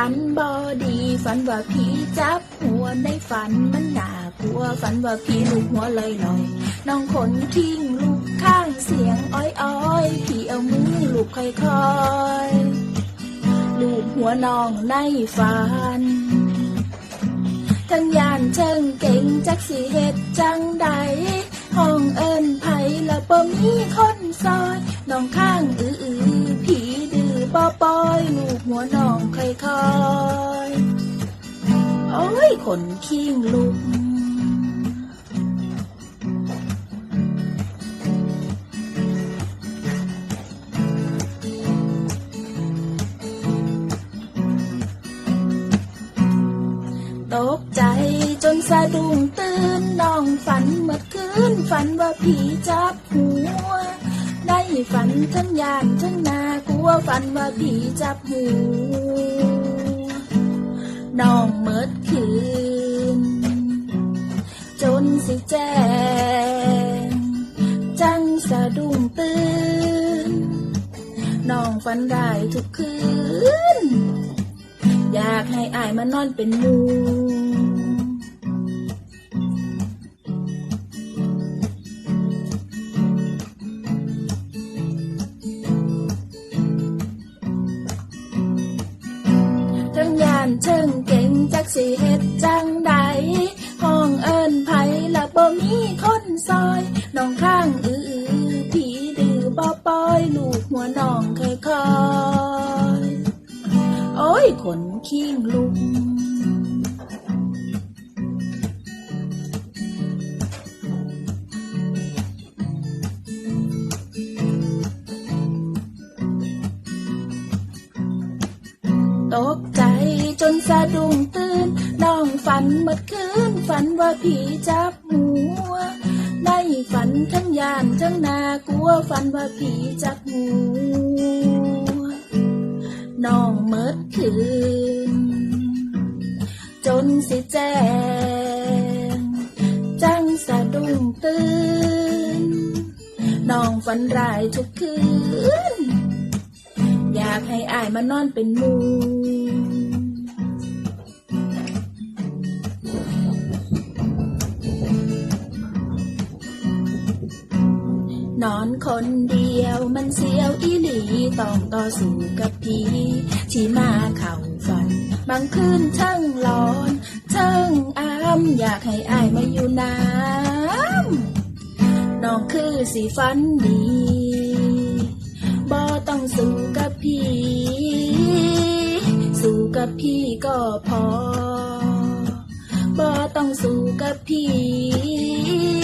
ฝันบอดี ฝันว่าผีจับหัวในฝันมันน่ากลัว ฝันว่าผีลูกหัวลอยลอยน้องขนทิ้งลูกข้างเสียงอ้อยอ้อยผีเอามือลูกค่อยๆลูกหัวน้องในฝันทั้งยานเชิงเก่งจักสิเหตุจังใดห้องเอิญไผแล้วบ่มีคนซอยน้องข้างอื้อ อือผีดื้อบ่ปล่อยลูกหัวน้องค่อยๆโอ้ยขนคิงลุกตกใจจนสะดุ้งตื่นน้องฝันเมื่อคืนฝันว่าผีจับหัว ฝันทั้งยานทั้งนากลัวฝันว่าผีจับหัวน้องเมื่อคืน จนสิแจ้งจังสะดุ้งตื่นน้องฝันได้ทุกคืน อยากให้อายมานอนเป็นหมู เชิงเก่งจักสิเฮ็ดจังใดห้องเอิญไผละบ่มีคนซอยน้องข้างอืออือผีดื้อบ่ปล่อยลูกหัวน้องค่อย โอ้ยขนขี้งลุก ตกใจจนสะดุ้งตื่นน้องฝันเมื่อคืนฝันว่าผีจับหัวได้ฝันทั้งยานทั้งนากลัวฝันว่าผีจับหัวน้องเมื่อคืน จนสิแจ้งจังสะดุ้งตื่นน้องฝันร้ายทุกคืน อายมานอนเป็นมูนอนคนเดียวมันเสียวอีหลีต้องต่อสู้กับผีที่มาเข่าฝัน บางคืนช่างร้อนช่างอามอยากให้อายมาอยู่น้ำน้องคือสีฟันดี ต้องสู้กับผีสู้กับพี่ก็พอบ่ต้องสู้กับพี่